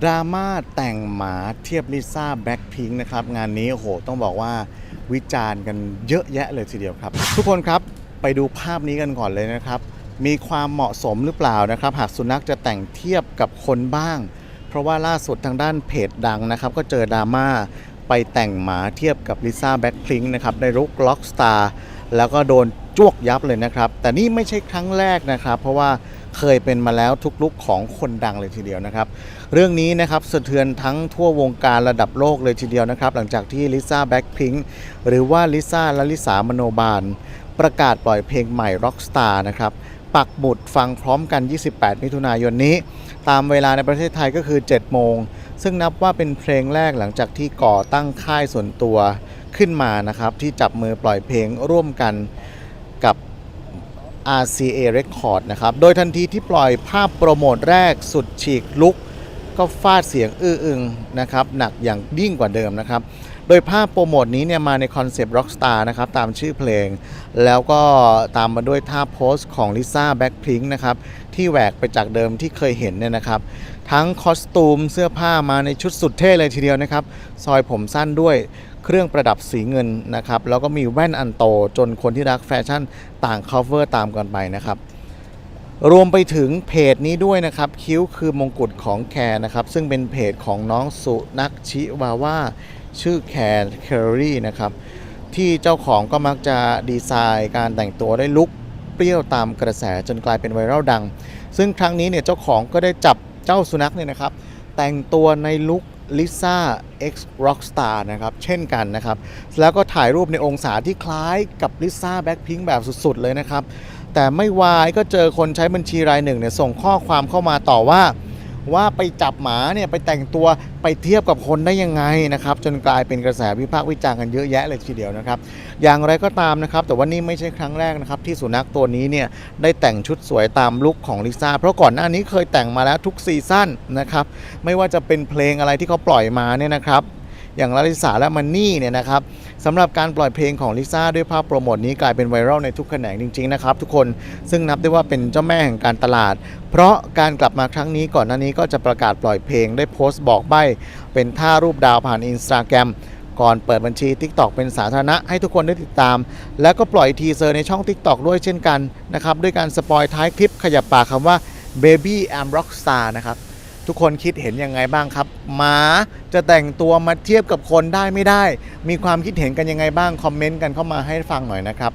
ดราม่าแต่งหมาเทียบลิซ่าแบล็คพิงค์นะครับ งานนี้โอ้โหต้องบอกว่าวิจารณ์กันเยอะแยะเลยทีเดียวครับ ทุกคนครับไปดูภาพนี้กันก่อนเลยนะครับ มีความเหมาะสมหรือเปล่านะครับ หากสุนัขจะแต่งเทียบกับคนบ้าง เพราะว่าล่าสุดทางด้านเพจดังนะครับ ก็เจอดราม่าไปแต่งหมาเทียบกับลิซ่าแบล็คพิงค์นะครับในลุคล็อกสตาร์แล้วก็โดนจวกยับเลยนะครับ แต่นี่ไม่ใช่ครั้งแรกนะครับ เพราะว่า เคยเป็นมาแล้วทุกลุคของคนดังเลยทีเดียวนะครับ เรื่องนี้นะครับสะเทือนทั้งทั่ววงการระดับโลกเลยทีเดียวนะครับ หลังจากที่ลิซ่าแบ็คพิงหรือว่าลิซ่าและลิสามโนบาล ประกาศปล่อยเพลงใหม่ Rockstar นะครับปักหมุดฟังพร้อมกัน 28 มิถุนายนนี้ ตามเวลาในประเทศไทยก็คือ 7 โมง ซึ่งนับว่าเป็นเพลงแรกหลังจากที่ก่อตั้งค่ายส่วนตัวขึ้นมานะครับ ที่จับมือปล่อยเพลงร่วมกัน RCA Record นะครับ โดยทันทีที่ปล่อยภาพโปรโมทแรกสุดฉีกลุก ก็ฟาดเสียงอื้ออึงนะครับ หนักอย่างยิ่งกว่าเดิมนะครับ โดยภาพโปรโมทนี้เนี่ยมาในคอนเซปต์ Rockstar นะครับ ตามชื่อเพลง แล้วก็ตามมาด้วยท่าโพสต์ของลิซ่าแบ็คพิงค์นะครับ ที่แหวกไปจากเดิมที่เคยเห็นเนี่ยนะครับ ทั้งคอสตูมเสื้อผ้ามาในชุดสุดเท่เลยทีเดียวนะครับ ซอยผมสั้นด้วย เครื่องประดับสีเงินนะครับ แล้วก็มีแว่นอันโตจนคนที่รักแฟชั่นต่าง cover ตามกันไปนะครับ รวมไปถึงเพจนี้ด้วยนะครับ คิ้วคือมงกุฎของแคร์นะครับ ซึ่งเป็นเพจของน้องสุนักชิวาว่าชื่อแคร์แครี่นะครับ ที่เจ้าของก็มักจะดีไซน์การแต่งตัวได้ลุกเปรี้ยวตามกระแสจนกลายเป็นไวรัลดัง ซึ่งครั้งนี้เนี่ยเจ้าของก็ได้จับเจ้าสุนัขเนี่ยนะครับ แต่งตัวในลุค ลิซ่า X Rockstar นะครับ เช่นกันนะครับ แล้วก็ถ่ายรูปในองศาที่คล้ายกับลิซ่าแบ็คพิงแบบสุด ๆ เลยนะครับ แต่ไม่วายก็เจอคนใช้บัญชีรายหนึ่งเนี่ยส่งข้อความเข้ามาต่อว่า ว่าไปจับหมาเนี่ยไปแต่งตัวไปเทียบกับคนได้ยังไงนะครับ จนกลายเป็นกระแสวิพากษ์วิจารณ์กันเยอะแยะเลยทีเดียวนะครับ อย่างไรก็ตามนะครับ แต่ว่านี่ไม่ใช่ครั้งแรกนะครับ ที่สุนัขตัวนี้เนี่ยได้แต่งชุดสวยตามลุคของลิซ่าเพราะก่อนหน้านี้เคยแต่งมาแล้วทุกซีซั่นนะครับ ไม่ว่าจะเป็นเพลงอะไรที่เขาปล่อยมาเนี่ยนะครับ อย่างลาลิสาและมันนี่เนี่ยนะครับสำหรับการปล่อยเพลงของลิซ่าด้วยภาพโปรโมทนี้กลายเป็นไวรัลในทุกแขนงจริงๆนะครับทุกคนซึ่งนับได้ว่าเป็นเจ้าแม่แห่งการตลาด เพราะการกลับมาครั้งนี้ก่อนหน้านี้ก็จะประกาศปล่อยเพลงได้โพสต์บอกใบ้เป็นท่ารูปดาวผ่านอินสตาแกรมก่อนเปิดบัญชี TikTok เป็นสาธารณะให้ทุกคนได้ติดตาม แล้วก็ปล่อยทีเซอร์ในช่อง TikTok ด้วยเช่นกันนะครับด้วยการสปอยท้ายคลิปขยับปากคำว่า Baby I'm Rockstar นะครับ ทุกคนคิดเห็นยังไงบ้างครับหมาจะแต่งตัวมาเทียบกับคนได้ไม่ได้ มีความคิดเห็นกันยังไงบ้างคอมเมนต์กันเข้ามาให้ฟังหน่อยนะครับ